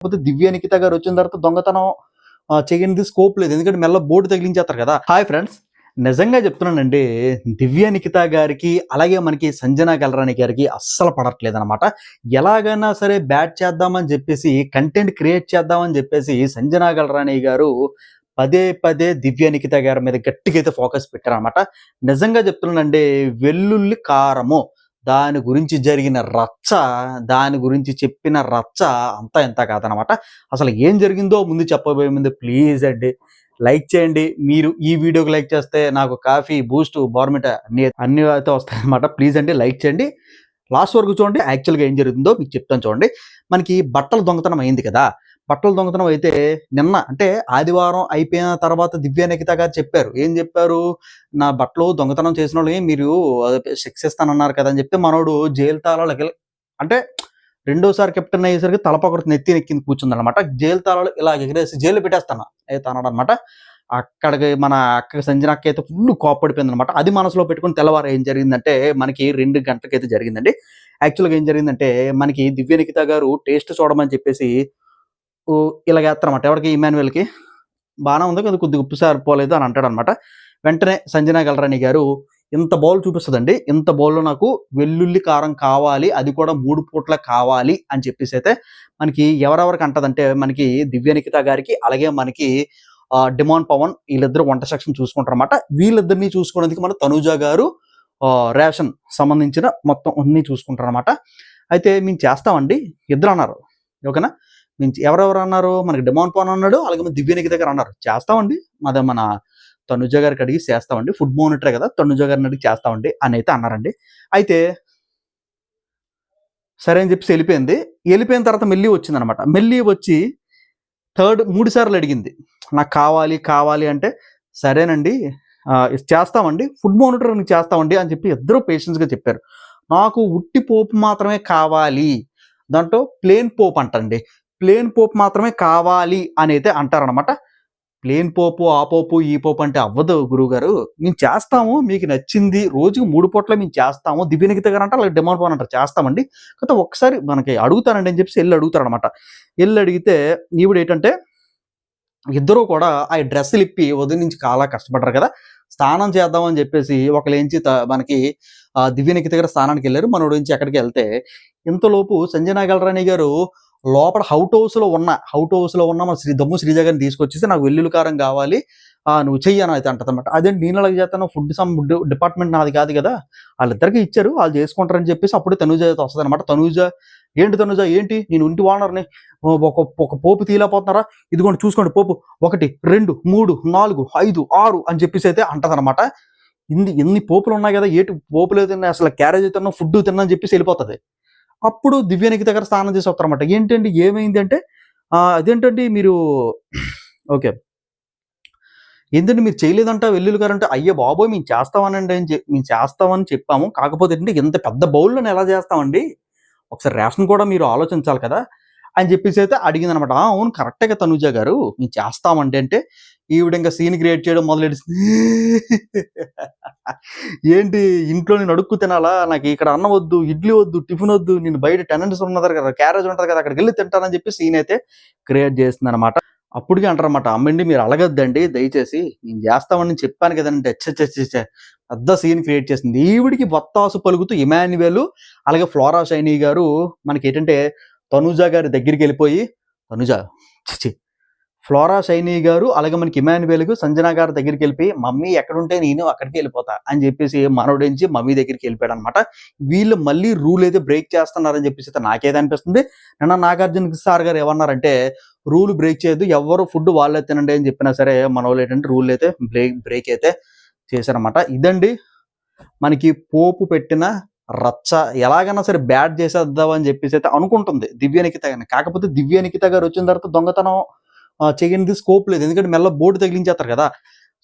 లేకపోతే దివ్య నిఖిత గారు వచ్చిన తర్వాత దొంగతనం చేయనిది స్కోప్ లేదు. ఎందుకంటే మెల్ల బోర్డు తగిలించేస్తారు కదా. హాయ్ ఫ్రెండ్స్ నిజంగా చెప్తున్నానండి దివ్య నిఖిత గారికి అలాగే మనకి సంజన గల్రాణి గారికి అస్సలు పడట్లేదు అనమాట ఎలాగైనా సరే బ్యాట్ చేద్దామని చెప్పేసి కంటెంట్ క్రియేట్ చేద్దామని చెప్పేసి సంజన గల్రాణి గారు పదే పదే దివ్య నిఖిత గారి మీద గట్టిగా అయితే ఫోకస్ పెట్టారనమాట నిజంగా చెప్తున్నానండి వెల్లుల్లి కారము. దాని గురించి జరిగిన రచ్చ దాని గురించి చెప్పిన రచ్చ అంతా ఎంత కాదనమాట. అసలు ఏం జరిగిందో ముందు చెప్పబోయే ముందు ప్లీజ్ అండి లైక్ చేయండి. మీరు ఈ వీడియోకి లైక్ చేస్తే నాకు కాఫీ బూస్ట్ బోర్మిట అన్ని అన్ని అయితే వస్తాయన్నమాట. ప్లీజ్ అండి లైక్ చేయండి. లాస్ట్ వరకు చూడండి యాక్చువల్గా ఏం జరుగుతుందో మీకు చెప్తాను చూడండి. మనకి బట్టలు దొంగతనం అయింది కదా. బట్టలు దొంగతనం అయితే నిన్న అంటే ఆదివారం అయిపోయిన తర్వాత దివ్య నిఖిత గారు చెప్పారు. ఏం చెప్పారు? నా బట్టలు దొంగతనం చేసిన వాళ్ళకి మీరు శిక్ష ఇస్తానన్నారు కదా అని చెప్తే మనోడు జైలు తాళాలకి అంటే రెండోసారి కెప్టెన్ అయ్యేసరికి తలపొకటి నెత్తి నెక్కింది కూర్చుంది అనమాట జైలు తాళాలు ఇలా ఎగిరేసి జైలు పెట్టేస్తాను అయితే అన్నాడు అనమాట అక్కడికి మన అక్క సంజన అక్క అయితే ఫుల్ కోపడిపోయింది అనమాట అది మనసులో పెట్టుకుని తెల్లవారు ఏం జరిగిందంటే మనకి రెండు గంటలకైతే జరిగిందండి. యాక్చువల్గా ఏం జరిగిందంటే మనకి దివ్య నిఖిత గారు టేస్ట్ చూడమని చెప్పేసి ఓ ఇలాగ వేస్తారన్నమాట ఎవరికి ఇమాన్యువల్కి బాగానే ఉంది కదా కొద్దిగా ఉప్పు సారిపోలేదు అని అంటాడు అనమాట వెంటనే సంజనా గలరాణి గారు ఇంత బౌల్ చూపిస్తుందండి. ఇంత బౌల్లో నాకు వెల్లుల్లి కారం కావాలి. అది కూడా మూడు పూట్ల కావాలి అని చెప్పేసి అయితే మనకి ఎవరెవరికి అంటదంటే మనకి దివ్య నిఖిత గారికి అలాగే మనకి డిమాండ్ పవన్ వీళ్ళిద్దరు వంట సెక్షన్ చూసుకుంటారు అనమాట వీళ్ళిద్దరిని చూసుకునేందుకు మన తనూజ గారు రేషన్ సంబంధించిన మొత్తం అన్నీ చూసుకుంటారు అనమాట అయితే మేము చేస్తామండి. ఇద్దరు అన్నారు. ఓకేనా? ఎవరెవరు అన్నారు? మనకి డిమాండ్ పోన్ అన్నాడు అలాగే దివ్యనికి దివ్య అన్నారు. చేస్తామండి. మాదే మన తనుజ గారికి అడిగి చేస్తామండి. ఫుడ్ మానిటరే కదా తనుజ గారిని అడిగి చేస్తామండి అని అయితే అన్నారండి. అయితే సరే అని చెప్పేసి వెళ్ళిపోయింది. వెళ్ళిపోయిన తర్వాత మెల్లి వచ్చింది అనమాట మెల్లి వచ్చి థర్డ్ మూడు సార్లు అడిగింది. నాకు కావాలి కావాలి అంటే సరేనండి చేస్తామండి. ఫుడ్ మానిటర్ నీకు చేస్తామండి అని చెప్పి ఇద్దరు పేషెంట్స్గా చెప్పారు. నాకు ఉట్టి పోపు మాత్రమే కావాలి. దాంట్లో ప్లేన్ పోపు అంటండి. ప్లేన్ పోపు మాత్రమే కావాలి అని అయితే అంటారనమాట ప్లేన్ పోపు ఆ పోపు ఈ పోపు అంటే అవ్వదు గురువుగారు. మేము చేస్తాము మీకు నచ్చింది రోజుకి మూడు పూట్ల మేము చేస్తాము. దివ్యనికిత గారు అంటే అలా డిమాండ్ పోన్ అంటారు చేస్తామండి. కాకపోతే ఒకసారి మనకి అడుగుతానండి అని చెప్పేసి వెళ్ళి అడుగుతారనమాట వెళ్ళి అడిగితే ఈవిడ ఏంటంటే ఇద్దరూ కూడా ఆ డ్రెస్సులు ఇప్పి ఉదయం నుంచి చాలా కష్టపడ్డారు కదా. స్నానం చేద్దామని చెప్పేసి ఒకళ్ళేంచి త- మనకి ఆ, దివ్యనికిత గారు స్నానానికి వెళ్ళారు. మనోడు నుంచి ఎక్కడికి వెళ్తే ఇంతలోపు సంజయ్ గల్రాణి గారు లోపల హౌట్ హౌస్లో ఉన్న హౌట్ హౌస్లో ఉన్న మన శ్రీ దమ్ము శ్రీజ గారిని తీసుకొచ్చేసి నాకు వెల్లుల్లి కారం కావాలి. ఆ, నువ్వు చెయ్యను అయితే అంటదన్నమాట. అదే నేను అలాగే చేస్తాను? ఫుడ్ సమ్ డిపార్ట్మెంట్ నాది కాదు కదా. వాళ్ళిద్దరికి ఇచ్చారు వాళ్ళు చేసుకుంటారని చెప్పేసి అప్పుడే తనూజ అయితే వస్తుంది అనమాట తనూజ ఏంటి తనూజ? ఏంటి? నేను ఇంటి ఓనర్ని. ఒక ఒక పోపు తీయలేకపోతున్నారా? ఇదిగోండి చూసుకోండి పోపు. ఒకటి రెండు మూడు నాలుగు ఐదు ఆరు అని చెప్పేసి అయితే అంటదనమాట ఇన్ని ఎన్ని పోపులు ఉన్నాయి కదా ఏటి పోపులు తిన్నా అసలు క్యారేజ్ తిన్నా ఫుడ్ తిన్నా అని చెప్పేసి వెళ్ళిపోతుంది. అప్పుడు దివ్యానికి దగ్గర స్నానం చేసి వస్తారన్నమాట. ఏంటండి? ఏమైంది అంటే అదేంటండి మీరు ఓకే. ఏంటంటే మీరు చేయలేదంట వెల్లుల్లి గారు అంటే అయ్యో బాబోయ్ మేము చేస్తామనండి అని చెప్పి మేము చేస్తామని చెప్పాము. కాకపోతే ఏంటంటే ఇంత పెద్ద బౌల్లో ఎలా చేస్తామండి? ఒకసారి రేషన్ కూడా మీరు ఆలోచించాలి కదా. అని చెప్పేసి అయితే అడిగింది అనమాట అవును కరెక్ట్గా తనుజ గారు. మేము చేస్తామంటే అంటే ఈవిడ ఇంకా సీన్ క్రియేట్ చేయడం మొదలెడిసింది ఏంటి ఇంట్లో నేను అడుక్కు తినాలా? నాకు ఇక్కడ అన్నం వద్దు ఇడ్లీ వద్దు టిఫిన్ వద్దు నేను బయట టెనెంట్స్ ఉన్నది కదా క్యారేజ్ ఉంటుంది కదా అక్కడికి వెళ్ళి తింటానని చెప్పి సీన్ అయితే క్రియేట్ చేస్తుంది అనమాట అప్పటికే అంటారన్నమాట అమ్మండి మీరు అలగద్దండి దయచేసి నేను చేస్తామని చెప్పాను కదండి చచ్చ పెద్ద సీన్ క్రియేట్ చేసింది. ఈవిడికి బొత్తాసు పలుకుతూ ఇమాన్యువేలు అలాగే ఫ్లోరా షైనీ గారు మనకి ఏంటంటే తనుజ గారి దగ్గరికి వెళ్ళిపోయి తనుజ చిచి ఫ్లోరా షైనీ గారు అలాగే మనకి ఇమాన్యువేల్కు సంజన గారి దగ్గరికి వెళ్ళిపోయి మమ్మీ ఎక్కడుంటే నేను అక్కడికి వెళ్ళిపోతా అని చెప్పేసి మనోడించి మమ్మీ దగ్గరికి వెళ్ళిపోయాడు అనమాట వీళ్ళు మళ్ళీ రూల్ అయితే బ్రేక్ చేస్తున్నారని చెప్పేసి అయితే నాకేది అనిపిస్తుంది. నిన్న నాగార్జున సార్ గారు ఏమన్నారంటే రూల్ బ్రేక్ చేయొద్దు ఎవరు ఫుడ్ వాళ్ళే తినండి అని చెప్పినా సరే మన వాళ్ళు ఏంటంటే రూల్ అయితే బ్రేక్ బ్రేక్ అయితే చేశారనమాట. ఇదండి మనకి పోపు పెట్టిన రచ్చ ఎలాగైనా సరే బ్యాడ్ చేసేద్దామని చెప్పేసి అయితే అనుకుంటుంది దివ్య నిఖిత గారిని. కాకపోతే దివ్య నిఖిత గారు వచ్చిన తర్వాత దొంగతనం చేయనిది స్కోప్ లేదు. ఎందుకంటే మెల్ల బోర్డు తగిలించేస్తారు కదా.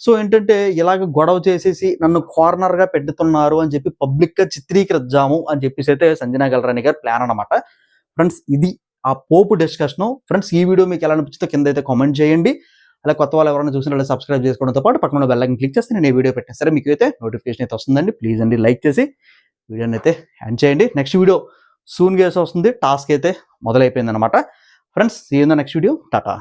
సో ఏంటంటే ఇలాగ గొడవ చేసేసి నన్ను కార్నర్గా పెడుతున్నారు అని చెప్పి పబ్లిక్గా చిత్రీకరిద్దాము అని చెప్పేసి అయితే సంజనా గల్రాణి గారు ప్లాన్ అనమాట ఫ్రెండ్స్ ఇది ఆ పోపు డిస్కషన్ ఫ్రెండ్స్ ఈ వీడియో మీకు ఎలా అనిపిస్తుందో కింద అయితే కామెంట్ చేయండి. అలా కొత్త వాళ్ళు ఎవరైనా చూసిన సబ్స్క్రైబ్ చేసుకోవడంతో పాటు పక్కన బెల్ క్లిక్ చేస్తే నేను ఈ వీడియో పెట్టాను సరే మీకు అయితే నోటిఫికేషన్ అయితే వస్తుందండి. ప్లీజ్ అండి లైక్ చేసి వీడియోని అయితే ఎండ్ చేయండి. నెక్స్ట్ వీడియో సూన్ గేస్ వస్తుంది. టాస్క్ అయితే మొదలైపోయింది అనమాట ఫ్రెండ్స్ ఏందో నెక్స్ట్ వీడియో టాటా